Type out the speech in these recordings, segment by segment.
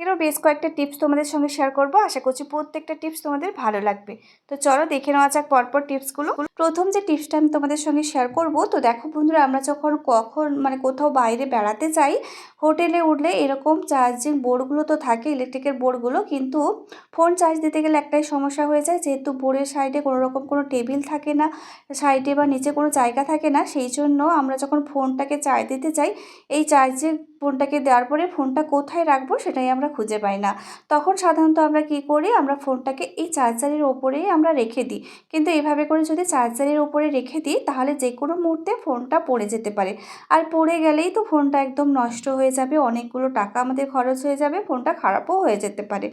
এরও বেশ কয়েকটা টিপস তোমাদের সঙ্গে শেয়ার করব। আশা করছি প্রত্যেকটা টিপস তোমাদের ভালো লাগবে। তো চলো দেখে নেওয়া যাক পরপর টিপসগুলো। প্রথম যে টিপসটা আমি তোমাদের সঙ্গে শেয়ার করব, তো দেখো বন্ধুরা আমরা যখন কখন মানে কোথাও বাইরে বেড়াতে যাই, হোটেলে উঠলে এরকম চার্জিং বোর্ডগুলো তো থাকে ইলেকট্রিকের বোর্ডগুলো কিন্তু ফোন চার্জ দিতে গেলে একটাই সমস্যা হয়ে যায়, যেহেতু বোর্ডের সাইডে কোনো রকম কোনো টেবিল থাকে না সাইডে বা নিচে কোনো জায়গা থাকে না, সেই জন্য আমরা যখন ফোনটাকে চার্জ দিতে চাই এই চার্জের ফোনটাকে দেওয়ার পরে ফোনটা কোথায় রাখব সেটাই আমরা খুঁজে পাই না। তখন সাধারণত আমরা কি করি, আমরা ফোনটাকে এই চার্জারের ওপরেই আমরা রেখে দিই। কিন্তু এইভাবে করে যদি চার্জারের ওপরে রেখে দিই, তাহলে যে কোনো মুহূর্তে ফোনটা পড়ে যেতে পারে। আর পড়ে গেলেই তো ফোনটা একদম নষ্ট হয়ে যাবে, অনেকগুলো টাকা আমাদের খরচ হয়ে যাবে, ফোনটা খারাপও হয়ে যেতে পারে।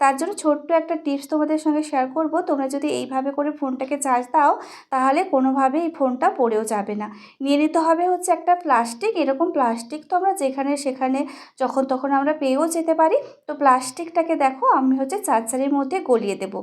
তার জন্য ছোট্ট একটা টিপস তোমাদের সঙ্গে শেয়ার করব, তোমরা যদি এইভাবে করে ফোনটাকে চার্জ দাও, তাহলে কোনোভাবেই ফোনটা পড়েও যাবে না। নিয়ে নিতে হবে হচ্ছে একটা প্লাস্টিক, এরকম প্লাস্টিক তো আমরা যেখানে সেখানে যখন তখন আমরা পেয়েও যেতে পারি। তো প্লাস্টিকটাকে দেখো আমি হচ্ছে চার্জারের মধ্যে গলিয়ে দেব।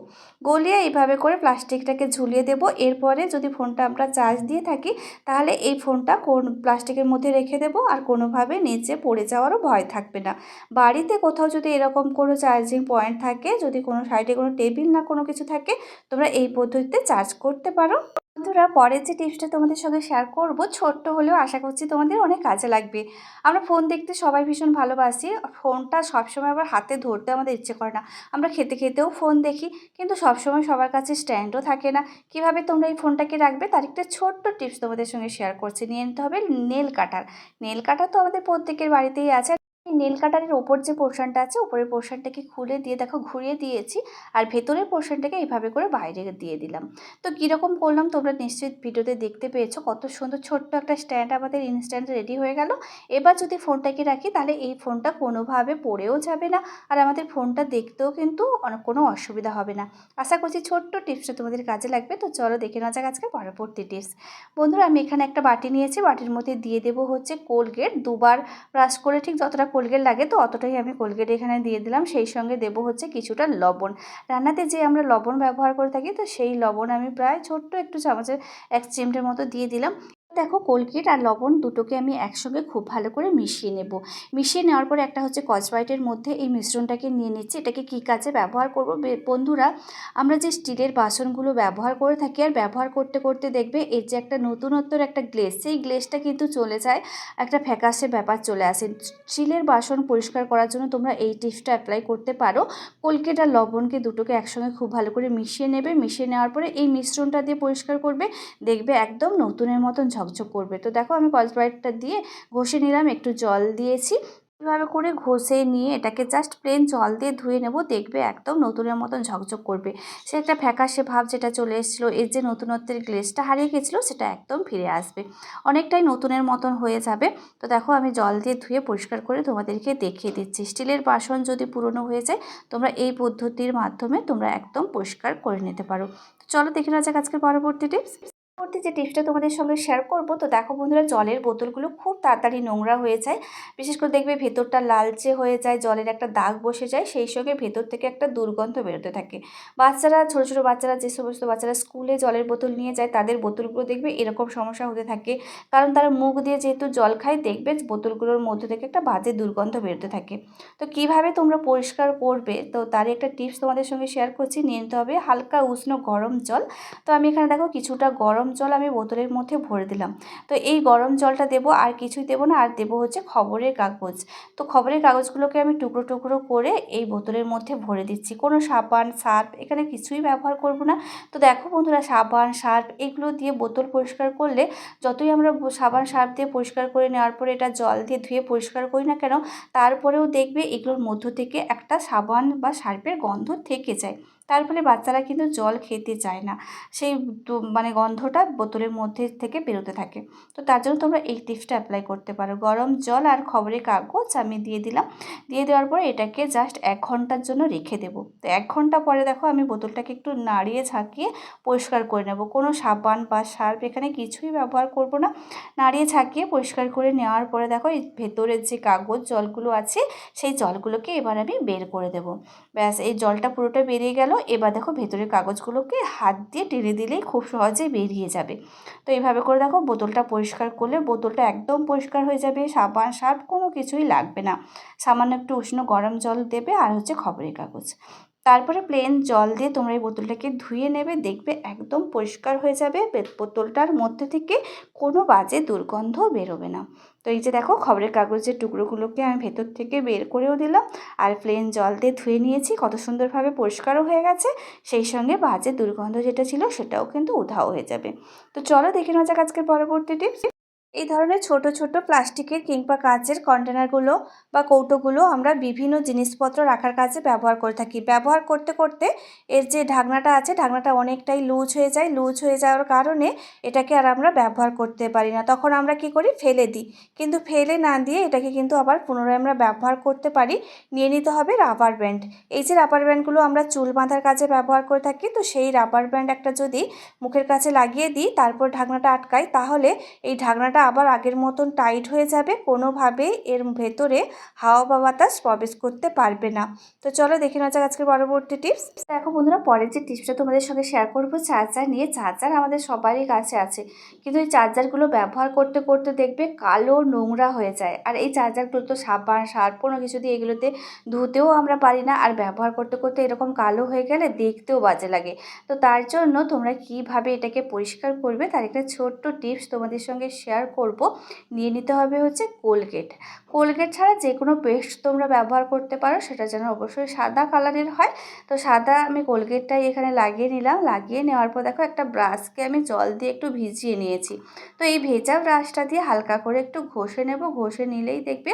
গলিয়ে এইভাবে করে প্লাস্টিকটাকে ঝুলিয়ে দেব। এরপরে যদি ফোনটা আমরা চার্জ দিয়ে থাকি, তাহলে এই ফোনটা কোন প্লাস্টিকের মধ্যে রেখে দেব আর কোনোভাবে নিচে পড়ে যাওয়ারও ভয় থাকবে না। বাড়িতে কোথাও যদি এরকম কোনো চার্জিং পয়েন্ট থাকে, যদি কোনো সাইডে কোনো টেবিল না কোনো কিছু থাকে, তোমরা এই পদ্ধতিতে চার্জ করতে পারো। বন্ধুরা, পরের যে টিপসটা তোমাদের সঙ্গে শেয়ার করব, ছোট্ট হলেও আশা করছি তোমাদের অনেক কাজে লাগবে। আমরা ফোন দেখতে সবাই ভীষণ ভালোবাসি। ফোনটা সবসময় আবার হাতে ধরতে আমাদের ইচ্ছে করে না। আমরা খেতে খেতেও ফোন দেখি, কিন্তু সবসময় সবার কাছে স্ট্যান্ডও থাকে না। কীভাবে তোমরা এই ফোনটাকে রাখবে, তার একটা ছোট্ট টিপস তোমাদের সঙ্গে শেয়ার করছি। নিয়ে নিতে হবে নেল কাটার। নেল কাটার তো আমাদের প্রত্যেকের বাড়িতেই আছে। নেল কাটারের ওপর যে পোর্শনটা আছে উপরের পোর্শনটাকে খুলে দিয়ে দেখো, ঘুরিয়ে দিয়েছি আর ভেতরের পোর্শনটাকে এইভাবে করে বাইরে দিয়ে দিলাম। তো কীরকম করলাম তোমরা নিশ্চয়ই ভিডিওতে দেখতে পেয়েছ, কত সুন্দর ছোট্ট একটা স্ট্যান্ড আমাদের ইনস্ট্যান্ট রেডি হয়ে গেল। এবার যদি ফোনটাকে রাখি, তাহলে এই ফোনটা কোনোভাবে পড়েও যাবে না আর আমাদের ফোনটা দেখতেও কিন্তু কোনো অসুবিধা হবে না। আশা করছি ছোট্ট টিপসটা তোমাদের কাজে লাগবে, তো চলো দেখে নেওয়া যাক আজকে পরবর্তী টিপস। বন্ধুরা, আমি এখানে একটা বাটি নিয়েছি, বাটির মধ্যে দিয়ে দেবো হচ্ছে কোলগেট, দুবার ব্রাশ করে ঠিক যতটা কোলগেট লাগে তো, অতটাই আমি কোলগেট এখানে দিয়ে দিলাম। সেই সঙ্গে দেব হচ্ছে কিছুটা লবণ। রান্নাতে যে আমরা লবণ ব্যবহার করে থাকি, তো সেই লবণ আমি প্রায় ছোট্ট একটু চামচের এক চিমটের মতো দিয়ে দিলাম। দেখো কোলগেট আর লবণ দুটোকে আমি একসঙ্গে খুব ভালো করে মিশিয়ে নেব। মিশিয়ে নেওয়ার পরে একটা হচ্ছে কচবাইটের মধ্যে এই মিশ্রণটাকে নিয়ে নিচ্ছি। এটাকে কী কাজে ব্যবহার করব? বন্ধুরা, আমরা যে স্টিলের বাসনগুলো ব্যবহার করে থাকি আর ব্যবহার করতে করতে দেখবে এর যে একটা নতুনত্বর একটা গ্লেস, সেই গ্লেসটা কিন্তু চলে যায়, একটা ফ্যাকাসে ব্যাপার চলে আসে। স্টিলের বাসন পরিষ্কার করার জন্য তোমরা এই টিপসটা অ্যাপ্লাই করতে পারো। কোলগেট আর লবণকে দুটোকে একসঙ্গে খুব ভালো করে মিশিয়ে নেবে। মিশিয়ে নেওয়ার পরে এই মিশ্রণটা দিয়ে পরিষ্কার করবে। দেখবে একদম নতুনের মতন ঝকঝক করবে। তো দেখো আমি কসব্রাইটটা দিয়ে ঘষে নিলাম, একটু জল দিয়েছি। এভাবে করে ঘষে নিয়ে এটাকে জাস্ট প্লেন জল দিয়ে ধুয়ে নেব, দেখবে একদম নতুনের মতন ঝকঝক করবে। সে একটা ফ্যাকাশে ভাব যেটা চলে এসেছিল, এর যে নতুনত্বের গ্লেসটা হারিয়ে গেছিল, সেটা একদম ফিরে আসবে। অনেকটাই নতুনের মতন হয়ে যাবে। তো দেখো আমি জল দিয়ে ধুয়ে পরিষ্কার করে তোমাদেরকে দেখিয়ে দিচ্ছি। স্টিলের বাসন যদি পুরনো হয়ে যায়, তোমরা এই পদ্ধতির মাধ্যমে তোমরা একদম পরিষ্কার করে নিতে পারো। চলো দেখে নেওয়া যাক আজকের পরবর্তী টিপস পরবর্তী যে টিপসটা তোমাদের সঙ্গে শেয়ার করব, তো দেখো বন্ধুরা, জলের বোতলগুলো খুব তাড়াতাড়ি নোংরা হয়ে যায়। বিশেষ করে দেখবে ভেতরটা লালচে হয়ে যায়, জলের একটা দাগ বসে যায়, সেই সঙ্গে ভেতর থেকে একটা দুর্গন্ধ বেরোতে থাকে। বাচ্চারা, ছোটো ছোটো বাচ্চারা, যে সমস্ত বাচ্চারা স্কুলে জলের বোতল নিয়ে যায়, তাদের বোতলগুলো দেখবে এরকম সমস্যা হতে থাকে। কারণ তারা মুখ দিয়ে যেহেতু জল খায়, দেখবে বোতলগুলোর মধ্যে থেকে একটা বাজে দুর্গন্ধ বেরোতে থাকে। তো কীভাবে তোমরা পরিষ্কার করবে? তো তার একটা টিপস তোমাদের সঙ্গে শেয়ার করছি। নিয়ে নিতে হবে হালকা উষ্ণ গরম জল। তো আমি এখানে দেখো কিছুটা গরম জল আমি বোতলের মধ্যে ভরে দিলাম। তো এই গরম জলটা দেবো, আর কিছুই দেবো না, আর দেবো হচ্ছে খবরের কাগজ। তো খবরের কাগজগুলোকে আমি টুকরো টুকরো করে এই বোতলের মধ্যে ভরে দিচ্ছি। কোনো সাবান, সার্ফ এখানে কিছুই ব্যবহার করব না। তো দেখো বন্ধুরা, সাবান, সার্ফ এগুলো দিয়ে বোতল পরিষ্কার করলে যতই আমরা সাবান, সার্ফ দিয়ে পরিষ্কার করে নেওয়ার পরে এটা জল দিয়ে ধুয়ে পরিষ্কার করি না কেন, তারপরেও দেখবে এগুলোর মধ্য থেকে একটা সাবান বা সার্ফের গন্ধ থেকে যায়। তার ফলে বাচ্চারা কিন্তু জল খেতে চায় না। সেই মানে গন্ধটা বোতলের মধ্যে থেকে বেরোতে থাকে। তো তার জন্য তোমরা এই টিপসটা অ্যাপ্লাই করতে পারো। গরম জল আর খবরের কাগজ আমি দিয়ে দিলাম। দিয়ে দেওয়ার পরে এটাকে জাস্ট এক ঘণ্টার জন্য রেখে দেবো। তো এক ঘণ্টা পরে দেখো আমি বোতলটাকে একটু নাড়িয়ে ঝাঁকিয়ে পরিষ্কার করে নেব। কোনো সাবান বা সার্ফ এখানে কিছুই ব্যবহার করব না। নাড়িয়ে ঝাঁকিয়ে পরিষ্কার করে নেওয়ার পরে দেখো এই ভেতরের যে কাগজ জলগুলো আছে, সেই জলগুলোকে এবার আমি বের করে দেব। ব্যাস, এই জলটা পুরোটা বেরিয়ে গেল। এবার দেখো ভেতরের কাগজগুলোকে হাত দিয়ে টেনে দিলেই খুব সহজে বেরিয়ে যাবে। তো এইভাবে করে দেখো বোতলটা পরিষ্কার করলে বোতলটা একদম পরিষ্কার হয়ে যাবে, সাবান সার্ফ কোনো কিছুই লাগবে না। সামান্য একটু উষ্ণ গরম জল দেবে আর হচ্ছে খবরের কাগজ। তারপরে প্লেন জল দিয়ে তোমরা এই বোতলটাকে ধুয়ে নেবে, দেখবে একদম পরিষ্কার হয়ে যাবে। বোতলটার মধ্যে থেকে কোনো বাজে দুর্গন্ধ বেরোবে না। তো এই যে দেখো, খবরের কাগজের টুকরোগুলোকে আমি ভেতর থেকে বের করেও দিলাম। আর প্লেন জল দিয়ে ধুয়ে নিয়েছি, কত সুন্দরভাবে পরিষ্কারও হয়ে গেছে। সেই সঙ্গে বাজে দুর্গন্ধ যেটা ছিল, সেটাও কিন্তু উধাও হয়ে যাবে। তো চলো দেখে নেওয়া যাক আজকের পরবর্তী টিপস এই ধরনের ছোট ছোট প্লাস্টিকের কিংবা কাঁচের কন্টেনারগুলো বা কৌটোগুলো আমরা বিভিন্ন জিনিসপত্র রাখার কাজে ব্যবহার করে থাকি। ব্যবহার করতে করতে এর যে ঢাকনাটা আছে, ঢাকনাটা অনেকটাই লুজ হয়ে যায়। লুজ হয়ে যাওয়ার কারণে এটাকে আর আমরা ব্যবহার করতে পারি না। তখন আমরা কি করি? ফেলে দিই। কিন্তু ফেলে না দিয়ে এটাকে কিন্তু আবার পুনরায় আমরা ব্যবহার করতে পারি। নিয়ে নিতে হবে রাবার ব্যান্ড। এই যে রাবার ব্যান্ডগুলো আমরা চুল বাঁধার কাজে ব্যবহার করে থাকি, তো সেই রাবার ব্যান্ড একটা যদি মুখের কাছে লাগিয়ে দিই, তারপর ঢাকনাটা আটকাই, তাহলে এই ঢাকনাটা আবার আগের মতন টাইট হয়ে যাবে, কোনোভাবে এর ভেতরে হাওয়া বা বাতাস প্রবেশ করতে পারবে না। তো চলো দেখে নেওয়া যাক আজকের পরবর্তী টিপস দেখো বন্ধুরা, পরের যে টিপসটা তোমাদের সঙ্গে শেয়ার করব চার্জার নিয়ে চার্জার আমাদের সবারই কাছে আছে। কিন্তু এই চার্জারগুলো ব্যবহার করতে করতে দেখবে কালো নোংরা হয়ে যায়। আর এই চার্জারগুলো তো সাবান সার কোনো কিছু দিয়ে এগুলোতে ধুতেও আমরা পারি না। আর ব্যবহার করতে করতে এরকম কালো হয়ে গেলে দেখতেও বাজে লাগে। তো তার জন্য তোমরা কীভাবে এটাকে পরিষ্কার করবে, তার একটা ছোট্ট টিপস তোমাদের সঙ্গে শেয়ার করব, নিয়ে নিতে হবে হচ্ছে কোলগেট। কোলগেট ছাড়া যে কোনো পেস্ট তোমরা ব্যবহার করতে পারো, সেটা যেন অবশ্যই সাদা কালারের হয়। তো সাদা আমি কোলগেটটাই এখানে লাগিয়ে নিলাম। লাগিয়ে নেওয়ার পর দেখো একটা ব্রাশকে আমি জল দিয়ে একটু ভিজিয়ে নিয়েছি। তো এই ভেজা ব্রাশটা দিয়ে হালকা করে একটু ঘষে নেব। ঘষে নিলেই দেখবে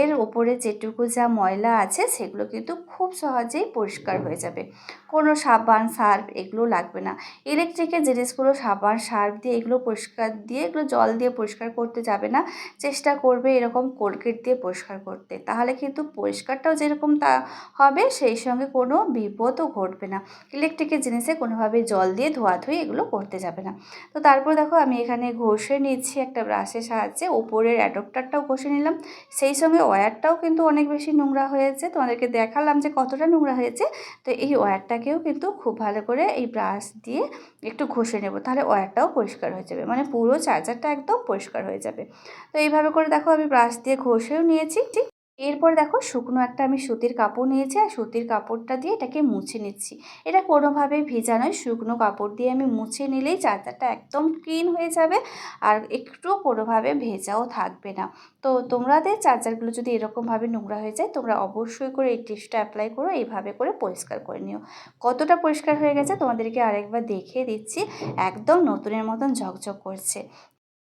এর ওপরে যেটুকু যা ময়লা আছে, সেগুলো কিন্তু খুব সহজেই পরিষ্কার হয়ে যাবে। কোনো সাবান, সার্ফ এগুলো লাগবে না। ইলেকট্রিকের জিনিসগুলো সাবান, সার্ফ দিয়ে এগুলো পরিষ্কার দিয়ে, এগুলো জল দিয়ে পরিষ্কার করতে যাবে না, চেষ্টা করবে এরকম কোলগেট দিয়ে পরিষ্কার করতে। তাহলে কিন্তু পরিষ্কারটাও যেরকম তা হবে, সেই সঙ্গে কোনো বিপদও ঘটবে না। ইলেকট্রিকের জিনিসে কোনোভাবে জল দিয়ে ধোয়াধুয়ি এগুলো করতে যাবে না। তো তারপর দেখো আমি এখানে ঘষে নিচ্ছি একটা ব্রাশের সাহায্যে, ওপরের অ্যাডপ্টারটাও ঘষে নিলাম। সেই সঙ্গে ওয়্যারটাও কিন্তু অনেক বেশি নোংরা হয়েছে, তোমাদেরকে দেখালাম যে কতটা নোংরা হয়েছে। তো এই ওয়্যারটাকেও কিন্তু খুব ভালো করে এই ব্রাশ দিয়ে একটু ঘষে নেব, তাহলে ওয়্যারটাও পরিষ্কার হয়ে যাবে। মানে পুরো চার্জারটা একদম পরিষ্কার হয়ে যাবে। তো এইভাবে করে দেখো আমি ব্রাশ দিয়ে ঘষেও নিয়েছি। ঠিক এরপর দেখো শুকনো একটা আমি সুতির কাপড় নিয়েছি আর সুতির কাপড়টা দিয়ে এটাকে মুছে নিচ্ছি। এটা কোনোভাবেই ভেজা নয়, শুকনো কাপড় দিয়ে আমি মুছে নিলেই চার্জারটা একদম ক্লিন হয়ে যাবে আর একটুও কোনোভাবে ভেজাও থাকবে না। তো তোমাদের চার্জারগুলো যদি এরকমভাবে নোংরা হয়ে যায়, তোমরা অবশ্যই করে এই টিপসটা অ্যাপ্লাই করো, এইভাবে করে পরিষ্কার করে নিও। কতটা পরিষ্কার হয়ে গেছে তোমাদেরকে আরেকবার দেখিয়ে দিচ্ছি। একদম নতুনের মতন ঝকঝক করছে।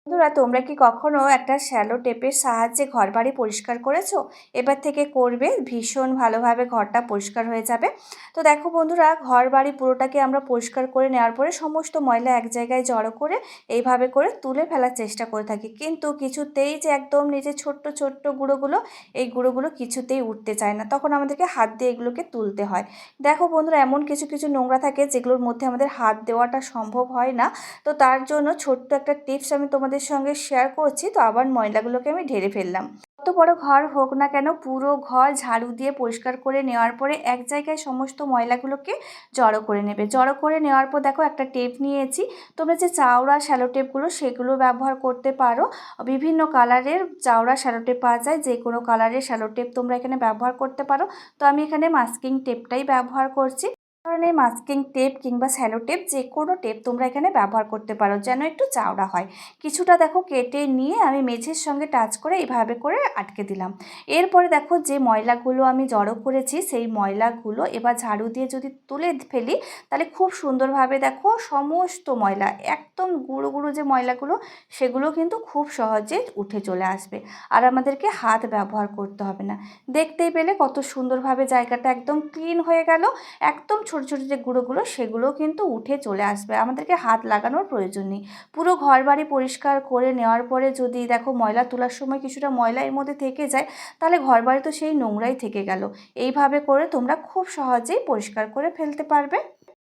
বন্ধুরা, তোমরা কি কখনো একটা শ্যালো টেপের সাহায্যে ঘর বাড়ি পরিষ্কার করেছ? এবার থেকে করবে, ভীষণ ভালোভাবে ঘরটা পরিষ্কার হয়ে যাবে। তো দেখো বন্ধুরা ঘর বাড়ি পুরোটাকে আমরা পরিষ্কার করে নেওয়ার পরে সমস্ত ময়লা এক জায়গায় জড়ো করে এইভাবে করে তুলে ফেলার চেষ্টা করে থাকি। কিন্তু কিছুতেই যে একদম নিজের ছোট্ট ছোট্ট গুঁড়োগুলো, এই গুঁড়োগুলো কিছুতেই উঠতে চায় না। তখন আমাদেরকে হাত দিয়ে এগুলোকে তুলতে হয়। দেখো বন্ধুরা, এমন কিছু কিছু নোংরা থাকে যেগুলোর মধ্যে আমাদের হাত দেওয়াটা সম্ভব হয় না। তো তার জন্য ছোট্ট একটা টিপস আমি তোমাদের তোমাদের সঙ্গে শেয়ার করছি, তো আবার ময়লাগুলোকে আমি ঢেলে ফেললাম। কত বড় ঘর হোক না কেন, পুরো ঘর ঝাড়ু দিয়ে পরিষ্কার করে নেওয়ার পরে এক জায়গায় সমস্ত ময়লাগুলোকে জড়ো করে নেবে। জড়ো করে নেওয়ার পর দেখো একটা টেপ নিয়েছি। তোমরা যে চাওড়া শ্যালো টেপগুলো সেগুলো ব্যবহার করতে পারো। বিভিন্ন কালারের চাওড়া শ্যালো টেপ পাওয়া যায়, যে কোনো কালারের শ্যালো টেপ তোমরা এখানে ব্যবহার করতে পারো। তো আমি এখানে মাস্কিং টেপটাই ব্যবহার করছি। ধরনের মাস্কিং টেপ কিংবা স্যালো টেপ যে কোনো টেপ তোমরা এখানে ব্যবহার করতে পারো, যেন একটু চাওড়া হয়। কিছুটা দেখো কেটে নিয়ে আমি মেঝের সঙ্গে টাচ করে এইভাবে করে আটকে দিলাম। এরপরে দেখো যে ময়লাগুলো আমি জড়ো করেছি, সেই ময়লাগুলো এবার ঝাড়ু দিয়ে যদি তুলে ফেলি, তাহলে খুব সুন্দরভাবে দেখো সমস্ত ময়লা, একদম গুঁড়ো গুঁড়ো যে ময়লাগুলো, সেগুলো কিন্তু খুব সহজে উঠে চলে আসবে। আর আমাদেরকে হাত ব্যবহার করতে হবে না। দেখতেই পেলে কত সুন্দরভাবে জায়গাটা একদম ক্লিন হয়ে গেল, একদম ছোটো ছোটো যে গুঁড়োগুলো, সেগুলো কিন্তু উঠে চলে আসবে। আমাদেরকে হাত লাগানোর প্রয়োজন নেই। পুরো ঘর বাড়ি পরিষ্কার করে নেওয়ার পরে যদি দেখো ময়লা তোলার সময় কিছুটা ময়লা এর মধ্যে থেকে যায়, তাহলে ঘর বাড়ি তো সেই নোংরাই থেকে গেল। এইভাবে করে তোমরা খুব সহজেই পরিষ্কার করে ফেলতে পারবে।